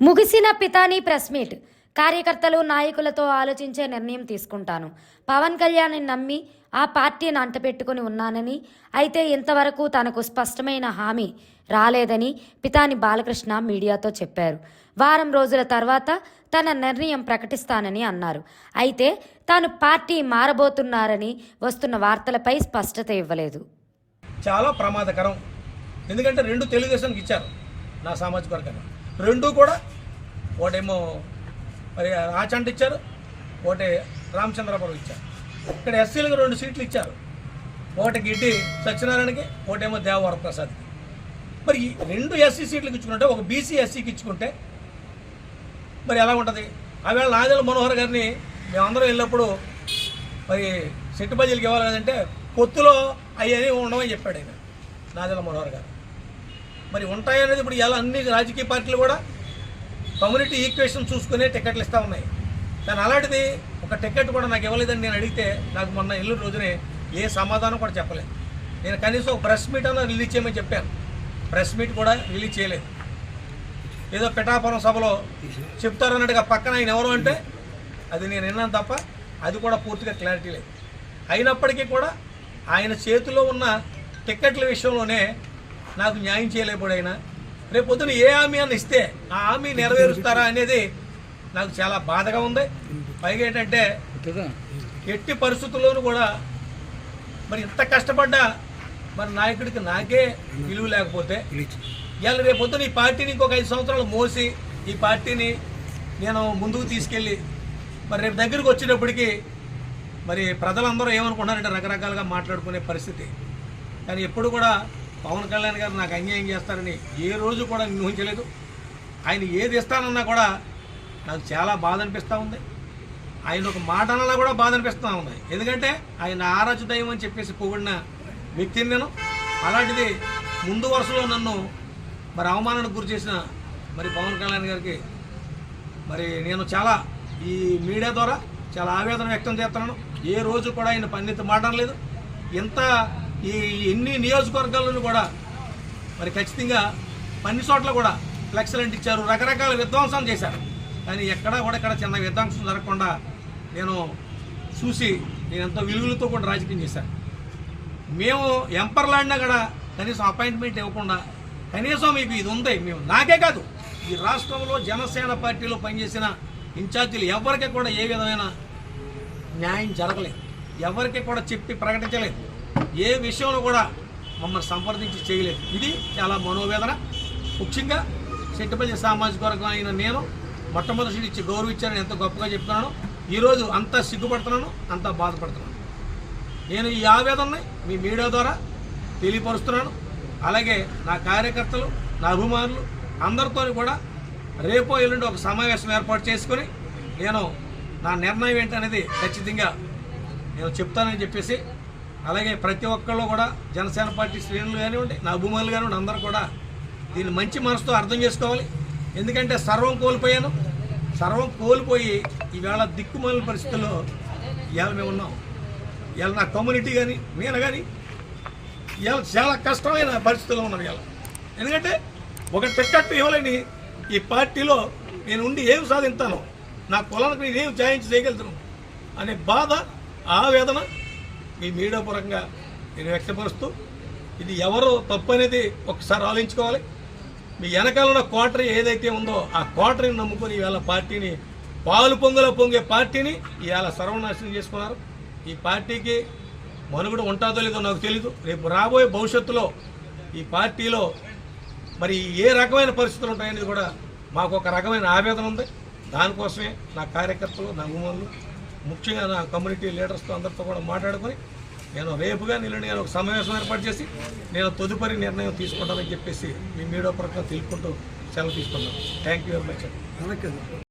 ముగిసిన Pitani press meet. కార్యకర్తలు నాయకులతో ఆలోచించే నిర్ణయం తీసుకుంటాను. పవన్ కళ్యాణ్ని నమ్మి ఆ పార్టీని అంటపెట్టుకుని ఉన్నానని అయితే ఇంతవరకు తనకు స్పష్టమైన హామీ రాలేదని పితాని బాలకృష్ణ మీడియాతో చెప్పారు. వారం రోజుల తర్వాత తన నిర్ణయం ప్రకటిస్తానని అన్నారు. అయితే తాను పార్టీ మారబోతున్నారని వస్తున్న వార్తలపై స్పష్టత ఇవ్వలేదు. చాలా ప్రమాదకరం. ఎందుకంటే రెండు తెలుగుదేశానికి ఇచ్చారు నా సామాజిక వర్గాన్ని. రెండు కూడా ఒకటేమో మరి ఆచంట ఇచ్చారు ఒకటి రామచంద్రపురం ఇచ్చారు. ఇక్కడ ఎస్సీలకు రెండు సీట్లు ఇచ్చారు. ఒకటి గిడ్డి సత్యనారాయణకి ఒకటేమో దేవవర ప్రసాద్కి. మరి ఈ రెండు ఎస్సీ సీట్లకు ఇచ్చుకుంటే ఒక బీసీ ఎస్సీకి ఇచ్చుకుంటే మరి ఎలా ఉంటుంది? ఆవేళ నాదెల మనోహర్ గారిని మేమందరం వెళ్ళినప్పుడు మరి సెట్టు బజీలకి ఇవ్వాలి కదంటే పొత్తులో అయ్యని ఉండమని చెప్పాడు ఆయన నాదెల మనోహర్ గారు. మరి ఉంటాయనేది ఇప్పుడు ఎలా అన్ని రాజకీయ పార్టీలు కూడా కమ్యూనిటీ ఈక్వేషన్ చూసుకునే టికెట్లు ఇస్తూ ఉన్నాయి. కానీ అలాంటిది ఒక టికెట్ కూడా నాకు ఇవ్వలేదని నేను అడిగితే నాకు మొన్న ఎల్లు రోజునే ఏ సమాధానం కూడా చెప్పలేదు. నేను కనీసం ఒక ప్రెస్ మీట్ అన్న రిలీజ్ చేయమని చెప్పాను. ప్రెస్ మీట్ కూడా రిలీజ్ చేయలేదు. ఏదో పిఠాపురం సభలో చెప్తారన్నట్టుగా పక్కన ఆయన ఎవరు అంటే అది నేను విన్నాను తప్ప అది కూడా పూర్తిగా క్లారిటీ లేదు. అయినప్పటికీ కూడా ఆయన చేతిలో ఉన్న టిక్కెట్ల విషయంలోనే నాకు న్యాయం చేయలేకపోయాడు ఆయన రేపు పొద్దున ఏ హామీ అని ఇస్తే ఆ హామీ నెరవేరుస్తారా అనేది నాకు చాలా బాధగా ఉంది. పైగా ఏంటంటే ఎట్టి పరిస్థితుల్లోనూ కూడా మరి ఇంత కష్టపడ్డా మరి నాయకుడికి నాకే విలువ లేకపోతే ఇవాళ రేపు పొద్దున ఈ పార్టీని ఇంకొక ఐదు సంవత్సరాలు మోసి ఈ పార్టీని నేను ముందుకు తీసుకెళ్ళి మరి రేపు దగ్గరికి వచ్చేటప్పటికి మరి ప్రజలందరూ ఏమనుకుంటారంటే రకరకాలుగా మాట్లాడుకునే పరిస్థితి. కానీ ఎప్పుడు కూడా పవన్ కళ్యాణ్ గారు నాకు అన్యాయం చేస్తారని ఏ రోజు కూడా నేను ఊహించలేదు. ఆయన ఏది ఇస్తానన్నా కూడా నాకు చాలా బాధ అనిపిస్తూ ఉంది. ఆయన ఒక మాట అన్నా కూడా బాధ అనిపిస్తూ ఉంది. ఎందుకంటే ఆయన ఆరాధ్య దైవం అని చెప్పేసి పొగిడిన వ్యక్తిని నేను. అలాంటిది ముందు వరుసలో నన్ను మరి అవమానానికి గురి చేసిన మరి పవన్ కళ్యాణ్ గారికి మరి నేను చాలా ఈ మీడియా ద్వారా చాలా ఆవేదన వ్యక్తం చేస్తున్నాను. ఏ రోజు కూడా ఆయన పన్నెత్తి మాట లేదు ఎంత ఈ ఎన్ని నియోజకవర్గాలను కూడా మరి ఖచ్చితంగా పన్ని చోట్ల కూడా ఫ్లెక్సలెంట్ ఇచ్చారు రకరకాల విధ్వంసం చేశారు. కానీ ఎక్కడా కూడా ఇక్కడ చిన్న విధ్వంసం జరగకుండా నేను చూసి నేను ఎంతో విలువలతో కూడా రాజకీయం చేశాను. మేము ఎంపర్లాడినా కూడా కనీసం అపాయింట్మెంట్ ఇవ్వకుండా కనీసం మీకు ఇది ఉంది మేము నాకే కాదు. ఈ రాష్ట్రంలో జనసేన పార్టీలో పనిచేసిన ఇన్ఛార్జీలు ఎవరికి కూడా ఏ విధమైన న్యాయం జరగలేదు. ఎవరికి కూడా చెప్పి ప్రకటించలేదు. ఏ విషయంలో కూడా మమ్మల్ని సంప్రదించి చేయలేదు. ఇది చాలా మనోవేదన. ముఖ్యంగా చెట్టుపల్లి సామాజిక వర్గం అయిన నేను మొట్టమొదటి ఇచ్చి గౌరవించారని ఎంత గొప్పగా చెప్తున్నాను ఈరోజు అంత సిగ్గుపడుతున్నాను అంత బాధపడుతున్నాను. నేను ఈ ఆవేదనని మీ మీడియా ద్వారా తెలియపరుస్తున్నాను. అలాగే నా కార్యకర్తలు నా అభిమానులు అందరితో కూడా రేపో ఎల్లుండి ఒక సమావేశం ఏర్పాటు చేసుకొని నేను నా నిర్ణయం ఏంటనేది ఖచ్చితంగా నేను చెప్తానని చెప్పేసి అలాగే ప్రతి ఒక్కళ్ళు కూడా జనసేన పార్టీ శ్రేణులు కానివ్వండి నా అభిమానులు కానివ్వండి అందరూ కూడా దీన్ని మంచి మనసుతో అర్థం చేసుకోవాలి. ఎందుకంటే సర్వం కోల్పోయాను. సర్వం కోల్పోయి ఈవేళ దిక్కుమాలిన పరిస్థితుల్లో ఇవాళ మేము ఉన్నాం. ఇవాళ నా కమ్యూనిటీ కానీ నేను కానీ ఇవాళ చాలా కష్టమైన పరిస్థితుల్లో ఉన్నాం ఇవాళ. ఎందుకంటే ఒక టికెట్ ఇవ్వలేని ఈ పార్టీలో నేను ఉండి ఏం సాధిస్తాను నా కులానికి నేనేమి ఏం జాయించి చేయగలుగుతాను? అనే బాధ ఆవేదన మీ మీడియా పరంగా నేను వ్యక్తపరుస్తూ ఇది ఎవరు తప్పు అనేది ఒకసారి ఆలోచించుకోవాలి. మీ వెనకాల ఉన్న కోటరీ ఏదైతే ఉందో ఆ కోటరీని నమ్ముకొని ఇవాళ పార్టీని పాలు పొంగులో పొంగే పార్టీని ఇవాళ సర్వనాశనం చేసుకున్నారు. ఈ పార్టీకి మనుగడ ఉంటుందో లేదో నాకు తెలీదు. రేపు రాబోయే భవిష్యత్తులో ఈ పార్టీలో మరి ఏ రకమైన పరిస్థితులు ఉంటాయనేది కూడా మాకు ఒక రకమైన ఆవేదన ఉంది. దానికోసమే నా కార్యకర్తలు నా అభిమానులు ముఖ్యంగా నా కమ్యూనిటీ లీడర్స్తో అందరితో కూడా మాట్లాడుకొని నేను రేపుగా నిల్లుండి ఒక సమావేశం ఏర్పాటు చేసి నేను తదుపరి నిర్ణయం తీసుకుంటానని చెప్పేసి మీ మీడియా పరంగా తెలుపుకుంటూ సెలవు తీసుకున్నాను థ్యాంక్ యూ వెరీ మచ్